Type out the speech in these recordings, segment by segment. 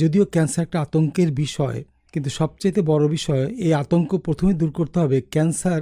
যদিও ক্যান্সার একটা আতঙ্কের বিষয়, কিন্তু সবচেয়ে বড় বিষয়, এই আতঙ্ক প্রথমে দূর করতে হবে ক্যান্সার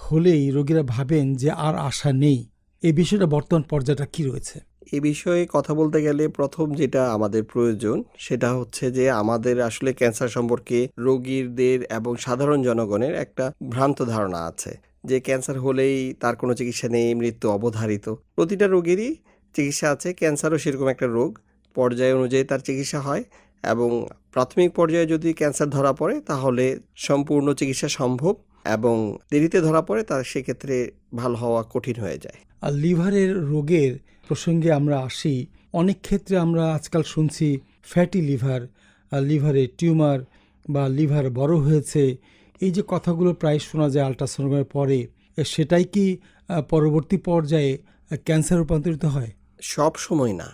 হলেই রোগীরা ভাবেন যে আর আশা নেই। এই বিষয়টা বর্তমান পর্যায়টা কি রয়েছে? এ বিষয়ে কথা বলতে গেলে প্রথম যেটা আমাদের প্রয়োজন, সেটা হচ্ছে যে আমাদের আসলে ক্যান্সার সম্পর্কে রোগীদের এবং সাধারণ জনগণের একটা ভ্রান্ত ধারণা আছে, যে ক্যান্সার হলেই তার কোনো চিকিৎসা নেই, মৃত্যু অবধারিত। প্রতিটা রোগেরই চিকিৎসা আছে, ক্যান্সারও সেরকম একটা রোগ, পর্যায় অনুযায়ী তার চিকিৎসা হয়। এবং প্রাথমিক পর্যায়ে যদি ক্যান্সার ধরা পড়ে তাহলে সম্পূর্ণ চিকিৎসা সম্ভব এবং দেরিতে ধরা পড়ে তার সেক্ষেত্রে ভালো হওয়া কঠিন হয়ে যায়। আর লিভারের রোগের প্রসঙ্গে আমরা আসি। অনেক ক্ষেত্রে আমরা আজকাল শুনছি ফ্যাটি লিভার লিভারে টিউমার বা লিভার বড় হয়েছে এই যে কথাগুলো প্রায় শোনা যায় আলট্রাসাউন্ডের পরে সেটাই কি পরবর্তী পর্যায়ে ক্যান্সার রূপান্তরিত হয়? সব সময় না।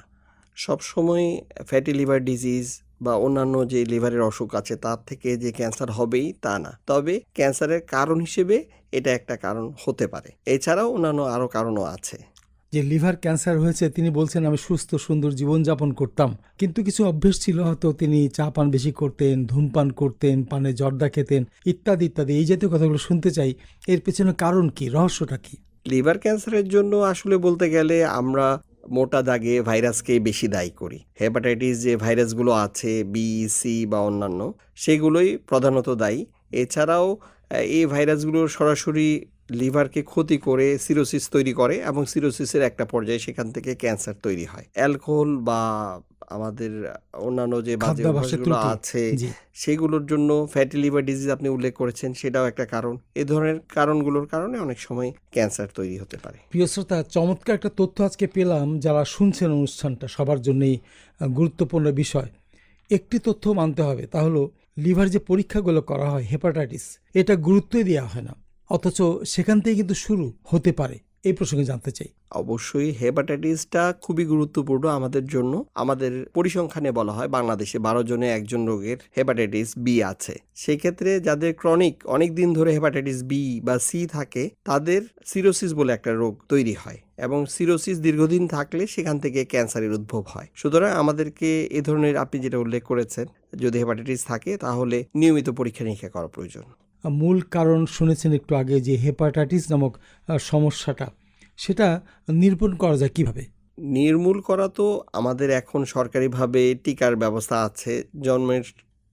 সব সময় ফ্যাটি লিভার ডিজিজ বা অন্যান্য যে লিভারের অসুখ আছে তার থেকে যে ক্যান্সার হবেই তা না। তবে ক্যান্সারের কারণ হিসেবে এটা একটা কারণ হতে পারে। এছাড়াও অন্যান্য আরও কারণও আছে। যে লিভার ক্যান্সার হয়েছে তিনি বলছেন আমি সুস্থ সুন্দর জীবনযাপন করতাম। কিন্তু কিছু অভ্যেস ছিল হয়তো তিনি চা পান বেশি করতেন ধূমপান করতেন পানে জর্দা খেতেন ইত্যাদি ইত্যাদি। এই জাতীয় কথাগুলো শুনতে চাই। এর পেছনে কারণ কি? রহস্যটা কি? লিভার ক্যান্সারের জন্য আসলে বলতে গেলে আমরা মোটা দাগে ভাইরাসকে বেশি দায়ী করি। হেপাটাইটিস যে ভাইরাসগুলো আছে বি সি বা অন্যান্য, সেগুলোই প্রধানত দায়ী। এছাড়াও এই ভাইরাসগুলো সরাসরি লিভারকে ক্ষতি করে সিরোসিস তৈরি করে এবং সিরোসিসের একটা পর্যায়ে সেখান থেকে ক্যান্সার তৈরি হয়। অ্যালকোহল বা আমাদের অন্যান্য যে বাজে অভ্যাসগুলো আছে সেগুলোর জন্য ফ্যাটি লিভার ডিজিজ আপনি উল্লেখ করেছেন সেটাও একটা কারণ। এ ধরনের কারণগুলোর কারণে অনেক সময় ক্যান্সার তৈরি হতে পারে। প্রিয় শ্রোতা চমৎকার একটা তথ্য আজকে পেলাম যারা শুনছেন অনুষ্ঠানটা সবার জন্যই গুরুত্বপূর্ণ বিষয়। একটি তথ্য মানতে হবে তা হলো লিভার যে পরীক্ষাগুলো করা হয় হেপাটাইটিস এটা গুরুত্বই দেওয়া হয় না। অথচ সেখান থেকে কিন্তু শুরু হতে পারে। এই প্রসঙ্গে জানতে চাই। অবশ্যই হেপাটাইটিসটা খুবই গুরুত্বপূর্ণ আমাদের জন্য। আমাদের পরিসংখ্যানে বলা হয় বাংলাদেশে বারো জনে একজন রোগের হেপাটাইটিস বি আছে। সেক্ষেত্রে যাদের ক্রনিক অনেক দিন ধরে হেপাটাইটিস বি বা সি থাকে, তাদের সিরোসিস বলে একটা রোগ তৈরি হয় এবং সিরোসিস দীর্ঘদিন থাকলে সেখান থেকে ক্যান্সারের উদ্ভব হয়। সুতরাং আমাদেরকে এ ধরনের আপনি যেটা উল্লেখ করেছেন, যদি হেপাটাইটিস থাকে তাহলে নিয়মিত পরীক্ষা নিরীক্ষা করা প্রয়োজন। মূল কারণ শুনেছেন একটু আগে যে হেপাটাইটিস নামক সমস্যাটা, সেটা নির্মূল করা যায় কীভাবে? নির্মূল করা তো আমাদের এখন সরকারিভাবে টিকার ব্যবস্থা আছে। জন্মের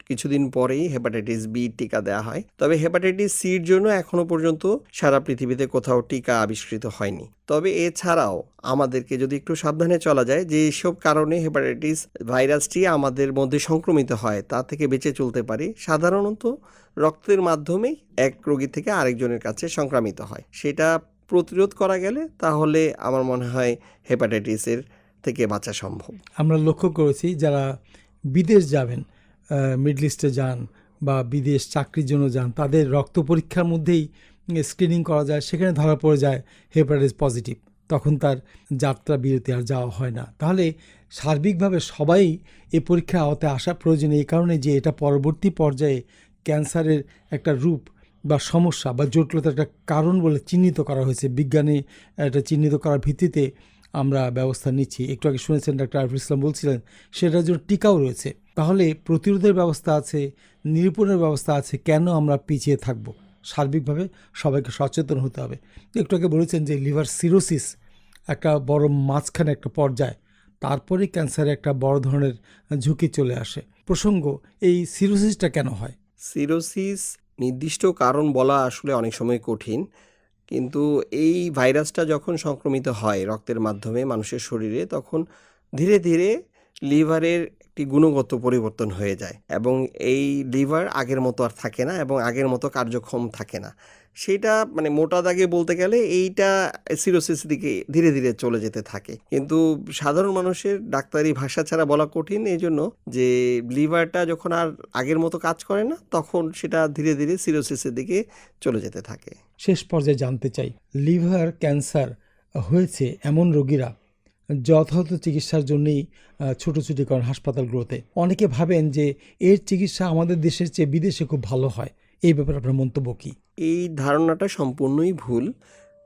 কিছুদিন পরেই হেপাটাইটিস বি টিকা দেওয়া হয়। তবে হেপাটাইটিস সির জন্য এখনও পর্যন্ত সারা পৃথিবীতে কোথাও টিকা আবিষ্কৃত হয়নি। তবে এছাড়াও আমাদেরকে যদি একটু সাবধানে চলা যায়, যে সব কারণে হেপাটাইটিস ভাইরাসটি আমাদের মধ্যে সংক্রমিত হয়, তা থেকে বেঁচে চলতে পারি, সাধারণত রক্তের মাধ্যমেই এক রোগী থেকে আরেকজনের কাছে সংক্রামিত হয়। সেটা প্রতিরোধ করা গেলে তাহলে আমার মনে হয় হেপাটাইটিসের থেকে বাঁচা সম্ভব। আমরা লক্ষ্য করেছি, যারা বিদেশ যাবেন মিডল ইস্টে যান বা বিদেশ চাকরির জন্য যান, তাদের রক্ত পরীক্ষার মধ্যেই স্ক্রিনিং করা যায়, সেখানে ধরা পড়ে যায় হেপাটাইটিস পজিটিভ তখন তার যাত্রা বিরতি আর যাওয়া হয় না। তাহলে সার্বিকভাবে সবাই এ পরীক্ষার আওতায় আসা প্রয়োজন এই কারণে যে এটা পরবর্তী পর্যায়ে ক্যান্সারের একটা রূপ বা সমস্যা বা জটিলতার একটা কারণ বলে চিহ্নিত করা হয়েছে। বিজ্ঞানে এটা চিহ্নিত করার ভিত্তিতে আমরা ব্যবস্থা নিচ্ছি। একটু আগে শুনেছেন ডাক্তার আরিফুল ইসলাম বলছিলেন, সেটার জন্য টিকাও রয়েছে। তাহলে প্রতিরোধের ব্যবস্থা আছে, নিরূপণের ব্যবস্থা আছে, কেন আমরা পিছিয়ে থাকব? সার্বিকভাবে সবাইকে সচেতন হতে হবে। একটু আগে বলেছেন যে লিভার সিরোসিস একটা বড় মাঝখানে একটা পর্যায়, তারপরে ক্যান্সারে একটা বড় ধরনের ঝুঁকি চলে আসে। প্রসঙ্গ, এই সিরোসিসটা কেন হয়? সিরোসিস নির্দিষ্ট কারণ বলা আসলে অনেক সময় কঠিন, কিন্তু এই ভাইরাসটা যখন সংক্রমিত হয় রক্তের মাধ্যমে মানুষের শরীরে, তখন ধীরে ধীরে লিভারের একটি গুণগত পরিবর্তন হয়ে যায় এবং এই লিভার আগের মতো আর থাকে না এবং আগের মতো কার্যক্ষম থাকে না। সেটা মানে মোটা দাগে বলতে গেলে এইটা সিরোসিস দিকে ধীরে ধীরে চলে যেতে থাকে। কিন্তু সাধারণ মানুষের ডাক্তারি ভাষা ছাড়া বলা কঠিন এই জন্য যে লিভারটা যখন আর আগের মতো কাজ করে না, তখন সেটা ধীরে ধীরে সিরোসিসের দিকে চলে যেতে থাকে। শেষ পর্যায়ে জানতে চাই, লিভার ক্যান্সার হয়েছে এমন রোগীরা যথাযথ চিকিৎসার জন্যই ছুটোছুটি করেন হাসপাতালগুলোতে। অনেকে ভাবেন যে এর চিকিৎসা আমাদের দেশের চেয়ে বিদেশে খুব ভালো হয়। এই ব্যাপারে আপনার মন্তব্য কী? এই ধারণাটা সম্পূর্ণই ভুল,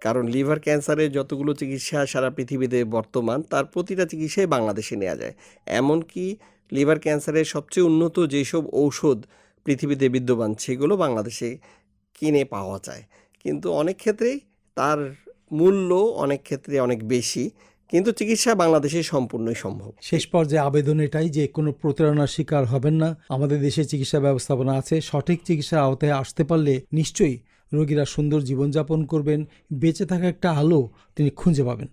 কারণ লিভার ক্যান্সারের যতগুলো চিকিৎসা সারা পৃথিবীতে বর্তমান, তার প্রতিটা চিকিৎসাই বাংলাদেশে নেওয়া যায়। এমনকি লিভার ক্যান্সারের সবচেয়ে উন্নত যেসব ঔষধ পৃথিবীতে বিদ্যমান, সেগুলো বাংলাদেশে কিনে পাওয়া যায়। কিন্তু অনেক ক্ষেত্রেই তার মূল্য অনেক ক্ষেত্রে অনেক বেশি কিন্তু চিকিৎসা বাংলাদেশে সম্পূর্ণই সম্ভব। শেষ পর্যায়ে আবেদন এটাই যে কোনো প্রতারণার শিকার হবেন না। আমাদের দেশে চিকিৎসা ব্যবস্থাপনা আছে। সঠিক চিকিৎসার আওতায় আসতে পারলে নিশ্চয়ই রোগীরা সুন্দর জীবনযাপন করবেন। বেঁচে থাকা একটা আলো তিনি খুঁজে পাবেন।